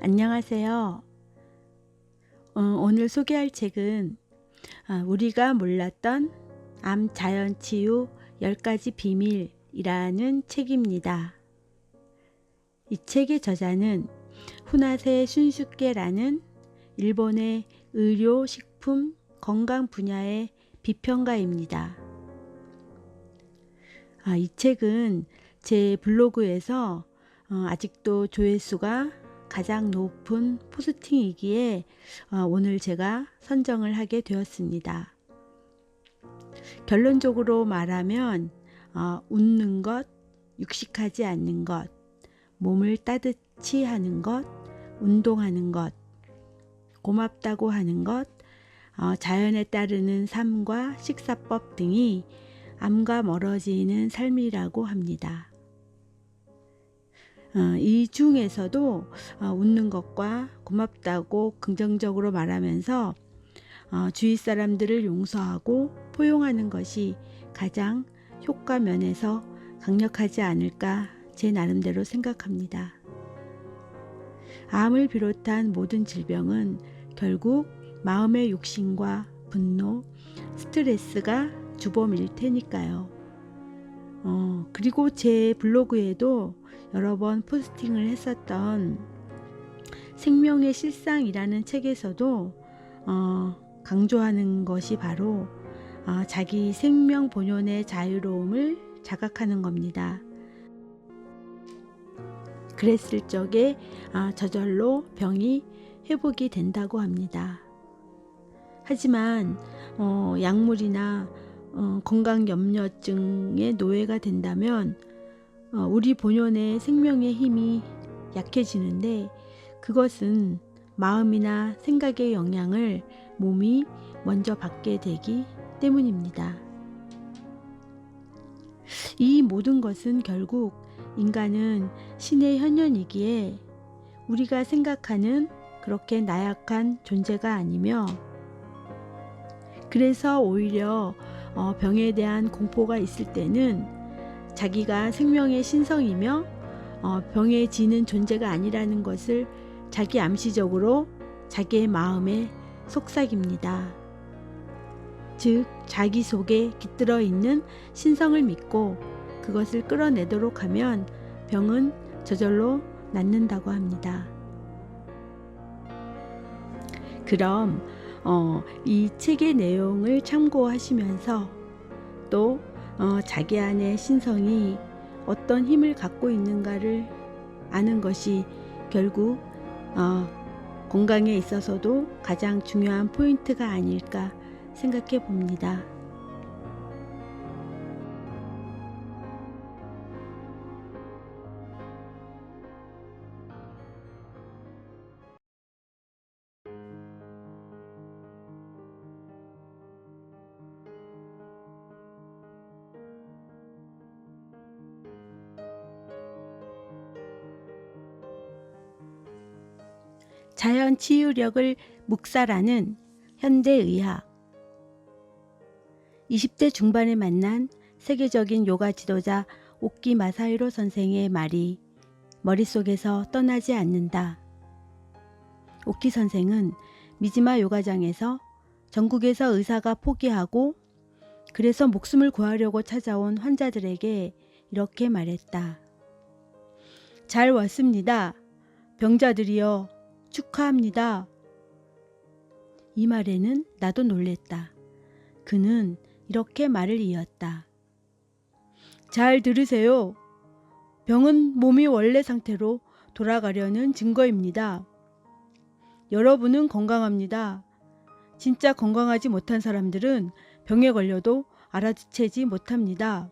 안녕하세요. 어, 오늘 소개할 책은 아, 우리가 몰랐던 암 자연 치유 10가지 비밀이라는 책입니다. 이 책의 저자는 후나세 슌슈케라는 일본의 의료, 식품, 건강 분야의 비평가입니다. 아, 이 책은 제 블로그에서 어, 아직도 조회수가 가장 높은 포스팅이기에 어, 오늘 제가 선정을 하게 되었습니다. 결론적으로 말하면 어, 웃는 것, 육식하지 않는 것, 몸을 따뜻히 하는 것, 운동하는 것, 고맙다고 하는 것, 어, 자연에 따르는 삶과 식사법 등이 암과 멀어지는 삶이라고 합니다. 어, 이 중에서도 어, 웃는 것과 고맙다고 긍정적으로 말하면서 어, 주위 사람들을 용서하고 포용하는 것이 가장 효과 면에서 강력하지 않을까 제 나름대로 생각합니다. 암을 비롯한 모든 질병은 결국 마음의 욕심과 분노, 스트레스가 주범일 테니까요. 어, 그리고 제 블로그에도 여러 번 포스팅을 했었던 생명의 실상이라는 책에서도 어, 강조하는 것이 바로 어, 자기 생명 본연의 자유로움을 자각하는 겁니다. 그랬을 적에 아, 저절로 병이 회복이 된다고 합니다. 하지만 어, 약물이나 어, 건강 염려증의 노예가 된다면 어, 우리 본연의 생명의 힘이 약해지는데 그것은 마음이나 생각의 영향을 몸이 먼저 받게 되기 때문입니다. 이 모든 것은 결국 인간은 신의 현현이기에 우리가 생각하는 그렇게 나약한 존재가 아니며 그래서 오히려 어, 병에 대한 공포가 있을 때는 자기가 생명의 신성이며 어, 병에 지는 존재가 아니라는 것을 자기 암시적으로 자기의 마음에 속삭입니다. 즉, 자기 속에 깃들어 있는 신성을 믿고 그것을 끌어내도록 하면 병은 저절로 낫는다고 합니다. 그럼 어, 이 책의 내용을 참고하시면서 또 어, 자기 안의 신성이 어떤 힘을 갖고 있는가를 아는 것이 결국 어, 건강에 있어서도 가장 중요한 포인트가 아닐까 생각해 봅니다. 치유력을 묵살하는 현대의학 20대 중반에 만난 세계적인 요가 지도자 오키 마사히로 선생의 말이 머릿속에서 떠나지 않는다. 오키 선생은 미지마 요가장에서 전국에서 의사가 포기하고 그래서 목숨을 구하려고 찾아온 환자들에게 이렇게 말했다. 잘 왔습니다. 병자들이여 축하합니다. 이 말에는 나도 놀랬다. 그는 이렇게 말을 이었다. 잘 들으세요. 병은 몸이 원래 상태로 돌아가려는 증거입니다. 여러분은 건강합니다. 진짜 건강하지 못한 사람들은 병에 걸려도 알아채지 못합니다.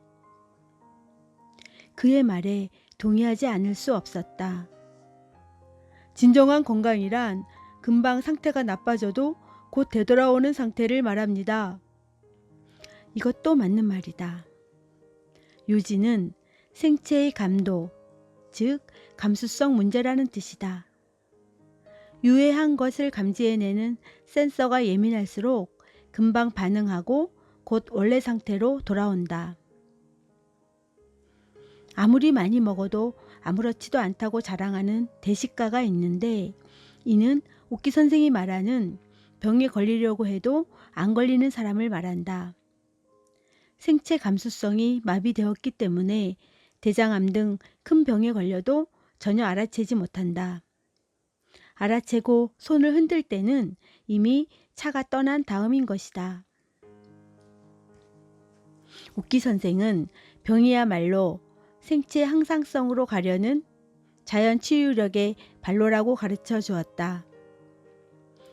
그의 말에 동의하지 않을 수 없었다. 진정한 건강이란 금방 상태가 나빠져도 곧 되돌아오는 상태를 말합니다. 이것도 맞는 말이다. 요지는 생체의 감도, 즉 감수성 문제라는 뜻이다. 유해한 것을 감지해내는 센서가 예민할수록 금방 반응하고 곧 원래 상태로 돌아온다. 아무리 많이 먹어도 아무렇지도 않다고 자랑하는 대식가가 있는데 이는 옥기 선생이 말하는 병에 걸리려고 해도 안 걸리는 사람을 말한다. 생체 감수성이 마비되었기 때문에 대장암 등 큰 병에 걸려도 전혀 알아채지 못한다. 알아채고 손을 흔들 때는 이미 차가 떠난 다음인 것이다. 옥기 선생은 병이야말로 생체 항상성으로 가려는 자연 치유력의 발로라고 가르쳐 주었다.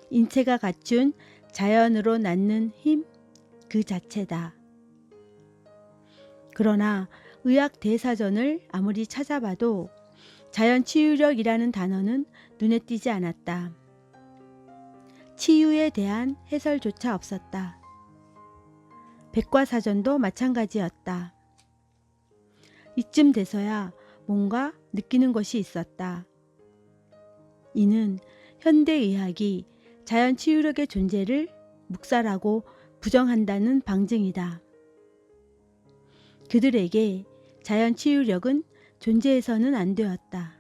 인체가 갖춘 자연으로 낳는 힘 그 자체다. 그러나 의학 대사전을 아무리 찾아봐도 자연 치유력이라는 단어는 눈에 띄지 않았다. 치유에 대한 해설조차 없었다. 백과사전도 마찬가지였다. 이쯤 돼서야 뭔가 느끼는 것이 있었다. 이는 현대의학이 자연 치유력의 존재를 묵살하고 부정한다는 방증이다. 그들에게 자연 치유력은 존재해서는 안 되었다.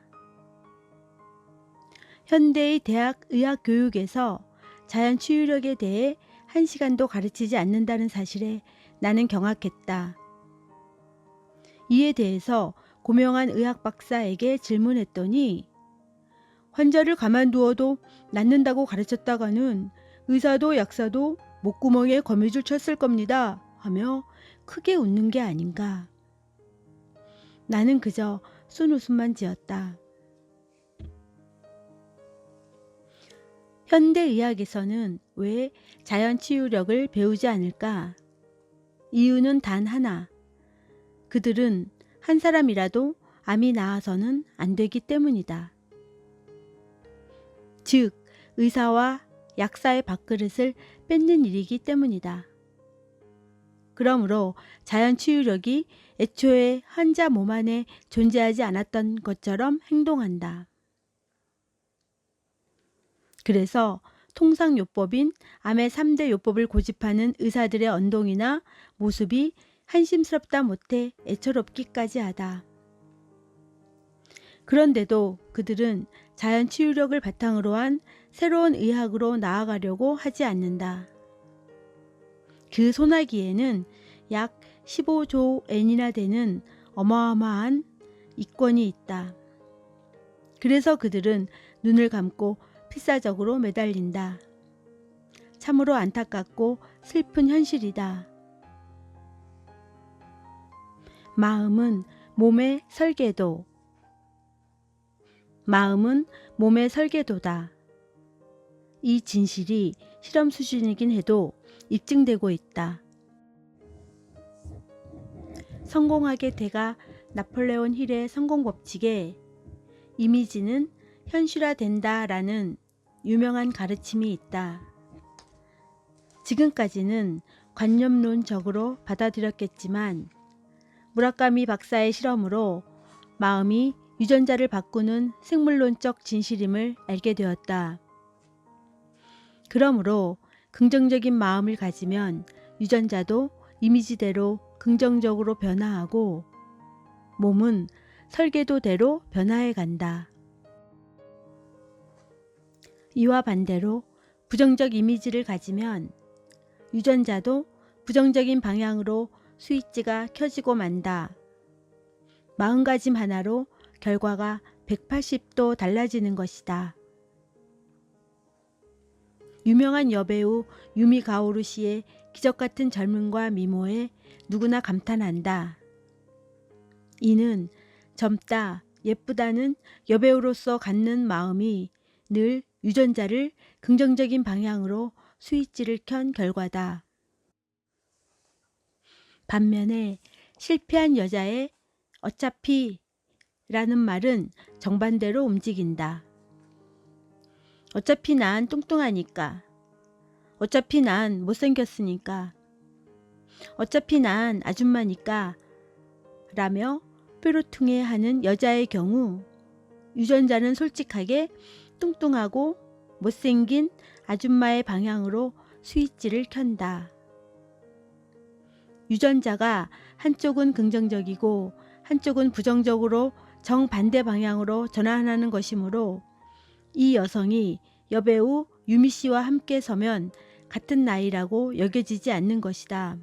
현대의 대학 의학 교육에서 자연 치유력에 대해 한 시간도 가르치지 않는다는 사실에 나는 경악했다. 이에 대해서 고명한 의학 박사에게 질문했더니 환자를 가만두어도 낫는다고 가르쳤다가는 의사도 약사도 목구멍에 거미줄 쳤을 겁니다 하며 크게 웃는 게 아닌가. 나는 그저 순웃음만 지었다. 현대의학에서는 왜 자연 치유력을 배우지 않을까? 이유는 단 하나. 그들은 한 사람이라도 암이 나아서는 안 되기 때문이다. 즉, 의사와 약사의 밥그릇을 뺏는 일이기 때문이다. 그러므로 자연 치유력이 애초에 환자 몸 안에 존재하지 않았던 것처럼 행동한다. 그래서 통상요법인 암의 3대 요법을 고집하는 의사들의 언동이나 모습이 한심스럽다 못해 애처롭기까지 하다. 그런데도 그들은 자연 치유력을 바탕으로 한 새로운 의학으로 나아가려고 하지 않는다. 그 소나기에는 약 15조 엔이나 되는 어마어마한 이권이 있다. 그래서 그들은 눈을 감고 필사적으로 매달린다. 참으로 안타깝고 슬픈 현실이다. 마음은 몸의 설계도. 마음은 몸의 설계도다. 이 진실이 실험 수준이긴 해도 입증되고 있다. 성공하게 돼가 나폴레온 힐의 성공 법칙에 이미지는 현실화된다 라는 유명한 가르침이 있다. 지금까지는 관념론적으로 받아들였겠지만 무라카미 박사의 실험으로 마음이 유전자를 바꾸는 생물론적 진실임을 알게 되었다. 그러므로 긍정적인 마음을 가지면 유전자도 이미지대로 긍정적으로 변화하고 몸은 설계도대로 변화해 간다. 이와 반대로 부정적 이미지를 가지면 유전자도 부정적인 방향으로 스위치가 켜지고 만다. 마음가짐 하나로 결과가 180도 달라지는 것이다. 유명한 여배우 유미 가오루 씨의 기적 같은 젊음과 미모에 누구나 감탄한다. 이는 젊다, 예쁘다는 여배우로서 갖는 마음이 늘 유전자를 긍정적인 방향으로 스위치를 켠 결과다. 반면에 실패한 여자의 어차피 라는 말은 정반대로 움직인다. 어차피 난 뚱뚱하니까. 어차피 난 못생겼으니까. 어차피 난 아줌마니까. 라며 뾰루퉁해 하는 여자의 경우 유전자는 솔직하게 뚱뚱하고 못생긴 아줌마의 방향으로 스위치를 켠다. 유전자가 한쪽은 긍정적이고 한쪽은 부정적으로 정반대 방향으로 전환하는 것이므로 이 여성이 여배우 유미 씨와 함께 서면 같은 나이라고 여겨지지 않는 것이다.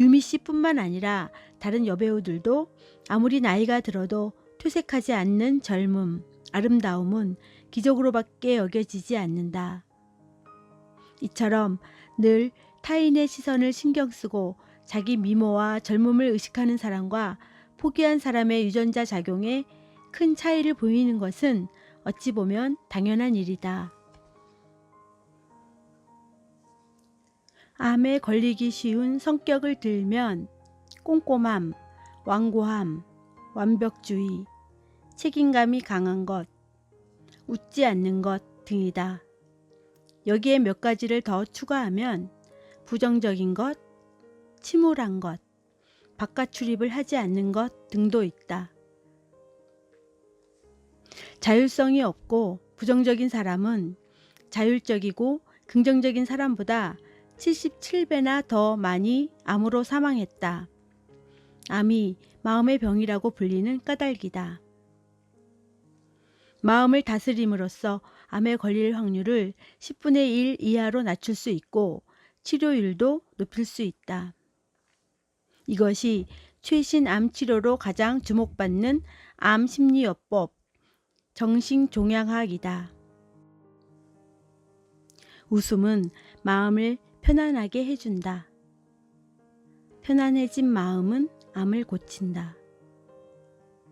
유미 씨뿐만 아니라 다른 여배우들도 아무리 나이가 들어도 퇴색하지 않는 젊음, 아름다움은 기적으로밖에 여겨지지 않는다. 이처럼 늘 타인의 시선을 신경 쓰고 자기 미모와 젊음을 의식하는 사람과 포기한 사람의 유전자 작용에 큰 차이를 보이는 것은 어찌 보면 당연한 일이다. 암에 걸리기 쉬운 성격을 들면 꼼꼼함, 완고함, 완벽주의, 책임감이 강한 것, 웃지 않는 것 등이다. 여기에 몇 가지를 더 추가하면 부정적인 것, 침울한 것, 바깥 출입을 하지 않는 것 등도 있다. 자율성이 없고 부정적인 사람은 자율적이고 긍정적인 사람보다 77배나 더 많이 암으로 사망했다. 암이 마음의 병이라고 불리는 까닭이다. 마음을 다스림으로써 암에 걸릴 확률을 10분의 1 이하로 낮출 수 있고 치료율도 높일 수 있다. 이것이 최신 암 치료로 가장 주목받는 암 심리요법 정신종양학이다. 웃음은 마음을 편안하게 해준다. 편안해진 마음은 암을 고친다.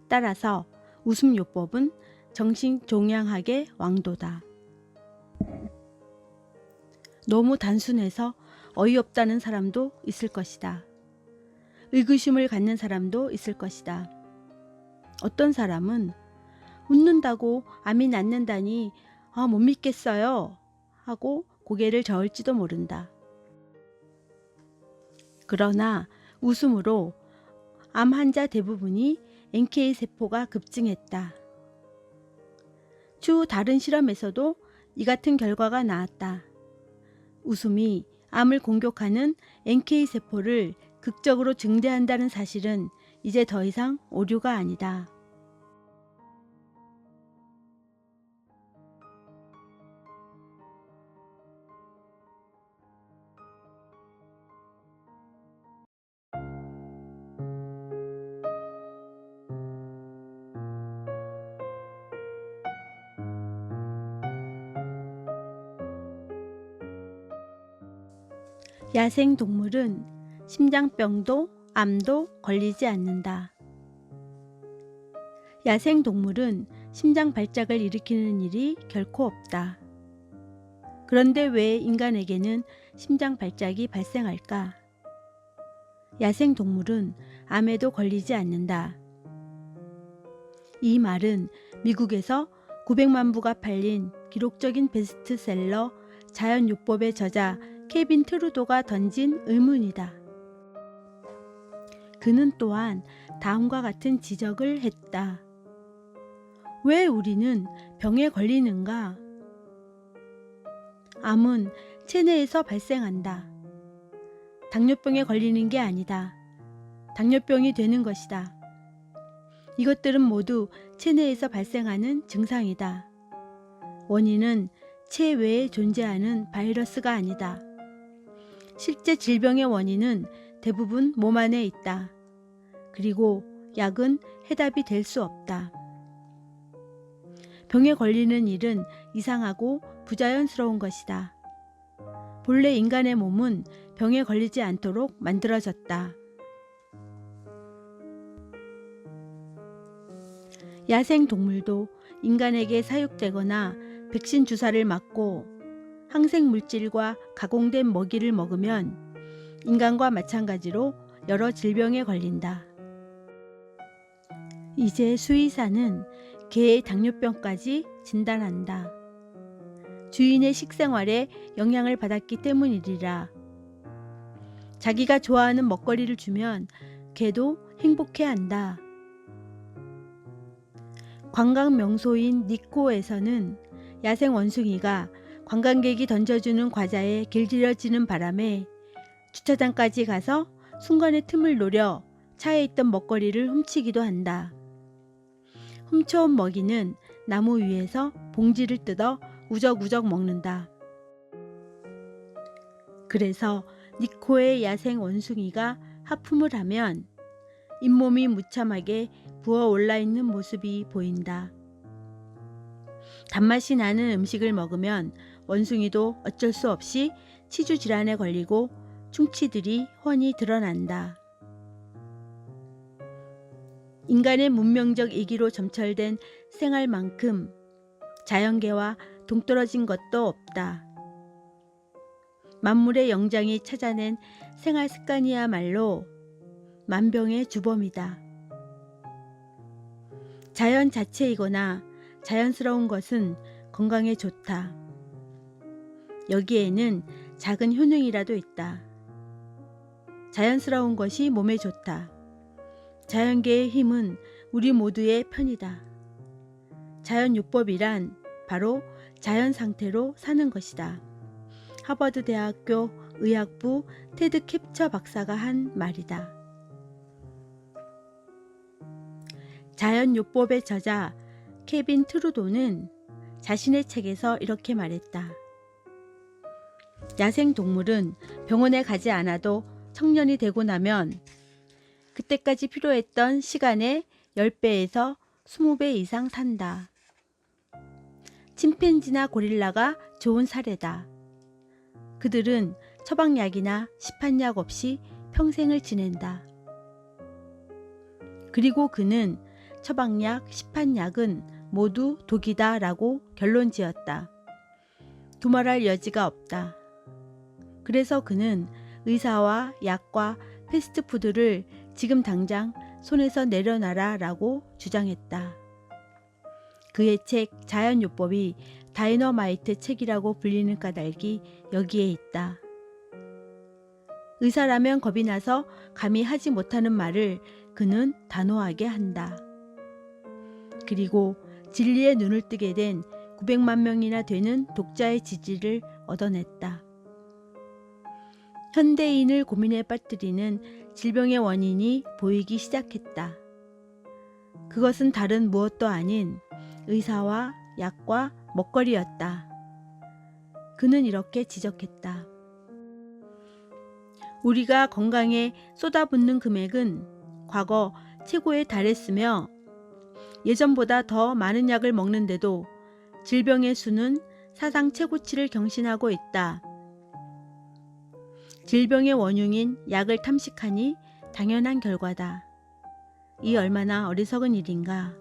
따라서 웃음 요법은 정신종양학의 왕도다. 너무 단순해서 어이없다는 사람도 있을 것이다. 의구심을 갖는 사람도 있을 것이다. 어떤 사람은 웃는다고 암이 낫는다니 아, 못 믿겠어요. 하고 고개를 저을지도 모른다. 그러나 웃음으로 암 환자 대부분이 NK 세포가 급증했다. 추후 다른 실험에서도 이 같은 결과가 나왔다. 웃음이 암을 공격하는 NK 세포를 극적으로 증대한다는 사실은 이제 더 이상 오류가 아니다. 야생 동물은 심장병도 암도 걸리지 않는다. 야생 동물은 심장 발작을 일으키는 일이 결코 없다. 그런데 왜 인간에게는 심장 발작이 발생할까? 야생 동물은 암에도 걸리지 않는다. 이 말은 미국에서 900만 부가 팔린 기록적인 베스트셀러 자연요법의 저자 케빈 트루도가 던진 의문이다. 그는 또한 다음과 같은 지적을 했다. 왜 우리는 병에 걸리는가? 암은 체내에서 발생한다. 당뇨병에 걸리는 게 아니다. 당뇨병이 되는 것이다. 이것들은 모두 체내에서 발생하는 증상이다. 원인은 체외에 존재하는 바이러스가 아니다. 실제 질병의 원인은 대부분 몸 안에 있다. 그리고 약은 해답이 될 수 없다. 병에 걸리는 일은 이상하고 부자연스러운 것이다. 본래 인간의 몸은 병에 걸리지 않도록 만들어졌다. 야생 동물도 인간에게 사육되거나 백신 주사를 맞고 항생 물질과 가공된 먹이를 먹으면 인간과 마찬가지로 여러 질병에 걸린다. 이제 수의사는 개의 당뇨병까지 진단한다. 주인의 식생활에 영향을 받았기 때문이리라. 자기가 좋아하는 먹거리를 주면 개도 행복해 한다. 관광 명소인 니코에서는 야생 원숭이가 관광객이 던져주는 과자에 길들여지는 바람에 주차장까지 가서 순간의 틈을 노려 차에 있던 먹거리를 훔치기도 한다. 훔쳐온 먹이는 나무 위에서 봉지를 뜯어 우적우적 먹는다. 그래서 니코의 야생 원숭이가 하품을 하면 잇몸이 무참하게 부어 올라 있는 모습이 보인다. 단맛이 나는 음식을 먹으면 원숭이도 어쩔 수 없이 치주 질환에 걸리고 충치들이 훤히 드러난다. 인간의 문명적 이기로 점철된 생활만큼 자연계와 동떨어진 것도 없다. 만물의 영장이 찾아낸 생활 습관이야말로 만병의 주범이다. 자연 자체이거나 자연스러운 것은 건강에 좋다. 여기에는 작은 효능이라도 있다. 자연스러운 것이 몸에 좋다. 자연계의 힘은 우리 모두의 편이다. 자연요법이란 바로 자연 상태로 사는 것이다. 하버드 대학교 의학부 테드 캡처 박사가 한 말이다. 자연요법의 저자 케빈 트루도는 자신의 책에서 이렇게 말했다. 야생 동물은 병원에 가지 않아도 청년이 되고 나면 그때까지 필요했던 시간의 10배에서 20배 이상 산다. 침팬지나 고릴라가 좋은 사례다. 그들은 처방약이나 시판약 없이 평생을 지낸다. 그리고 그는 처방약, 시판약은 모두 독이다 라고 결론 지었다. 두말할 여지가 없다. 그래서 그는 의사와 약과 패스트푸드를 지금 당장 손에서 내려놔라 라고 주장했다. 그의 책 자연요법이 다이너마이트 책이라고 불리는 까닭이 여기에 있다. 의사라면 겁이 나서 감히 하지 못하는 말을 그는 단호하게 한다. 그리고 진리의 눈을 뜨게 된 900만 명이나 되는 독자의 지지를 얻어냈다. 현대인을 고민에 빠뜨리는 질병의 원인이 보이기 시작했다. 그것은 다른 무엇도 아닌 의사와 약과 먹거리였다. 그는 이렇게 지적했다. 우리가 건강에 쏟아붓는 금액은 과거 최고에 달했으며 예전보다 더 많은 약을 먹는데도 질병의 수는 사상 최고치를 경신하고 있다. 질병의 원흉인 약을 탐식하니 당연한 결과다. 이 얼마나 어리석은 일인가.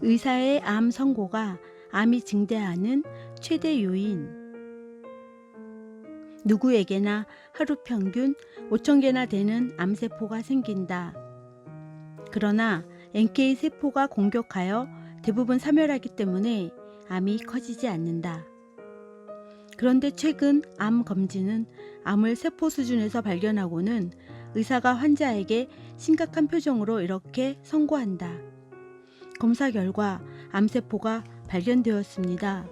의사의 암 선고가 암이 증대하는 최대 요인. 누구에게나 하루 평균 5천 개나 되는 암세포가 생긴다. 그러나 NK 세포가 공격하여 대부분 사멸하기 때문에 암이 커지지 않는다. 그런데 최근 암 검진은 암을 세포 수준에서 발견하고는 의사가 환자에게 심각한 표정으로 이렇게 선고한다. 검사 결과 암세포가 발견되었습니다.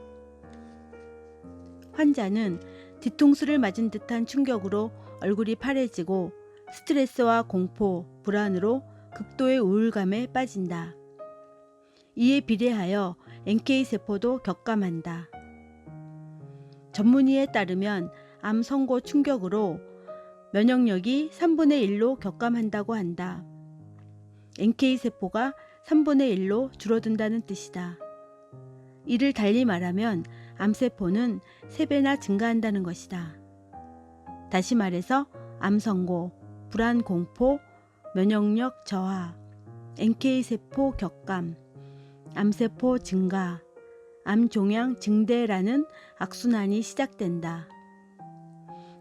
환자는 뒤통수를 맞은 듯한 충격으로 얼굴이 파래지고 스트레스와 공포, 불안으로 극도의 우울감에 빠진다. 이에 비례하여 NK세포도 격감한다. 전문의에 따르면 암 선고 충격으로 면역력이 3분의 1로 격감한다고 한다. NK세포가 3분의 1로 줄어든다는 뜻이다. 이를 달리 말하면 암세포는 3배나 증가한다는 것이다. 다시 말해서 암선고, 불안공포, 면역력 저하, NK세포 격감, 암세포 증가, 암종양 증대라는 악순환이 시작된다.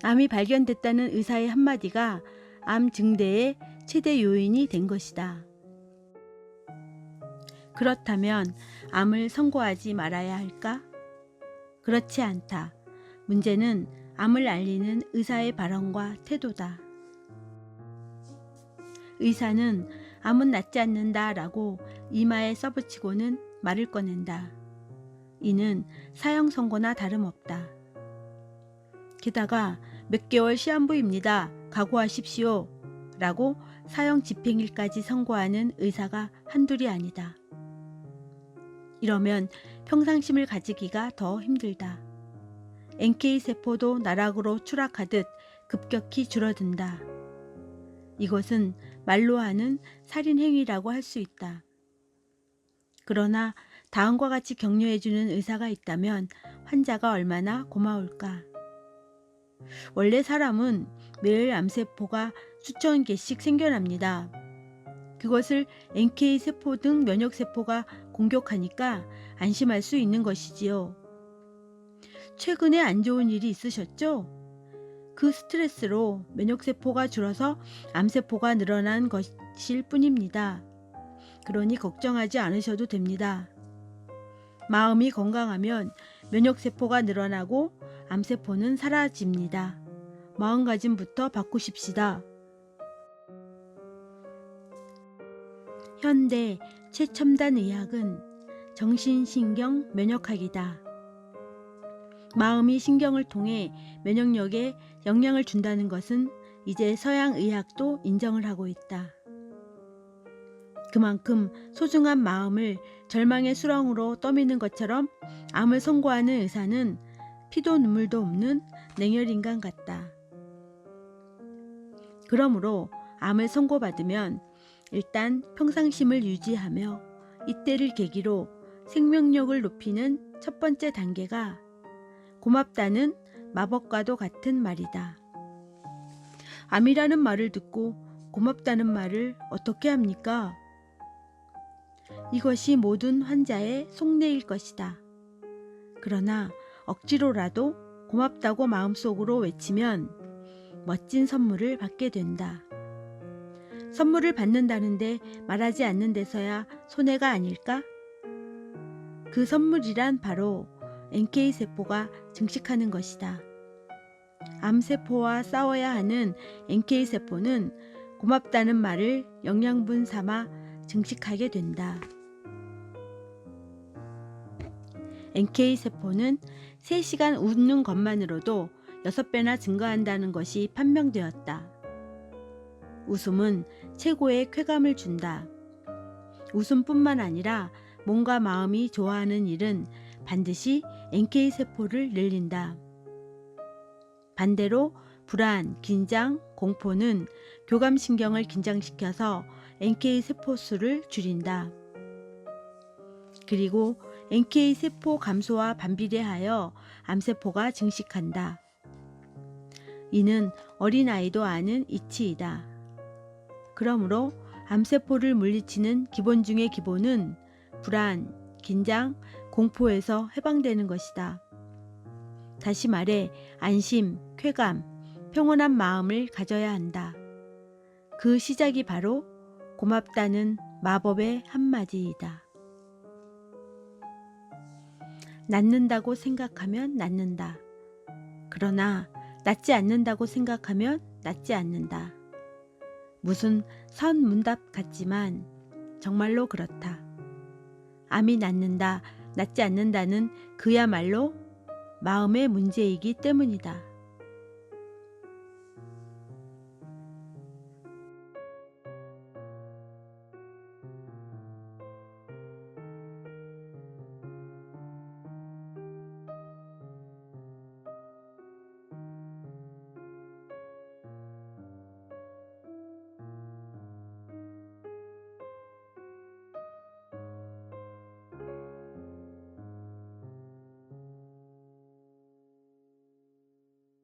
암이 발견됐다는 의사의 한마디가 암 증대의 최대 요인이 된 것이다. 그렇다면 암을 선고하지 말아야 할까? 그렇지 않다. 문제는 암을 알리는 의사의 발언과 태도다. 의사는 암은 낫지 않는다 라고 이마에 써붙이고는 말을 꺼낸다. 이는 사형 선고나 다름없다. 게다가 몇 개월 시한부입니다. 각오하십시오. 라고 사형 집행일까지 선고하는 의사가 한둘이 아니다. 이러면 평상심을 가지기가 더 힘들다. NK세포도 나락으로 추락하듯 급격히 줄어든다. 이것은 말로 하는 살인행위라고 할 수 있다. 그러나 다음과 같이 격려해주는 의사가 있다면 환자가 얼마나 고마울까. 원래 사람은 매일 암세포가 수천 개씩 생겨납니다. 그것을 NK세포 등 면역세포가 공격하니까 안심할 수 있는 것이지요. 최근에 안 좋은 일이 있으셨죠? 그 스트레스로 면역세포가 줄어서 암세포가 늘어난 것일 뿐입니다. 그러니 걱정하지 않으셔도 됩니다. 마음이 건강하면 면역세포가 늘어나고 암세포는 사라집니다. 마음가짐부터 바꾸십시다. 현대 최첨단 의학은 정신신경 면역학이다. 마음이 신경을 통해 면역력에 영향을 준다는 것은 이제 서양 의학도 인정을 하고 있다. 그만큼 소중한 마음을 절망의 수렁으로 떠미는 것처럼 암을 선고하는 의사는 피도 눈물도 없는 냉혈인간 같다. 그러므로 암을 선고받으면 일단 평상심을 유지하며 이때를 계기로 생명력을 높이는 첫 번째 단계가 고맙다는 마법과도 같은 말이다. 암이라는 말을 듣고 고맙다는 말을 어떻게 합니까? 이것이 모든 환자의 속내일 것이다. 그러나 억지로라도 고맙다고 마음속으로 외치면 멋진 선물을 받게 된다. 선물을 받는다는데 말하지 않는 데서야 손해가 아닐까? 그 선물이란 바로 NK세포가 증식하는 것이다. 암세포와 싸워야 하는 NK세포는 고맙다는 말을 영양분 삼아 증식하게 된다. NK세포는 3시간 웃는 것만으로도 6배나 증가한다는 것이 판명되었다. 웃음은 최고의 쾌감을 준다. 웃음뿐만 아니라 몸과 마음이 좋아하는 일은 반드시 NK세포를 늘린다. 반대로 불안, 긴장, 공포는 교감신경을 긴장시켜서 NK세포 수를 줄인다. 그리고 NK세포 감소와 반비례하여 암세포가 증식한다. 이는 어린아이도 아는 이치이다. 그러므로 암세포를 물리치는 기본 중의 기본은 불안, 긴장, 공포에서 해방되는 것이다. 다시 말해 안심, 쾌감, 평온한 마음을 가져야 한다. 그 시작이 바로 고맙다는 마법의 한마디이다. 낫는다고 생각하면 낫는다. 그러나 낫지 않는다고 생각하면 낫지 않는다. 무슨 선 문답 같지만 정말로 그렇다. 암이 낫는다, 낫지 않는다는 그야말로 마음의 문제이기 때문이다.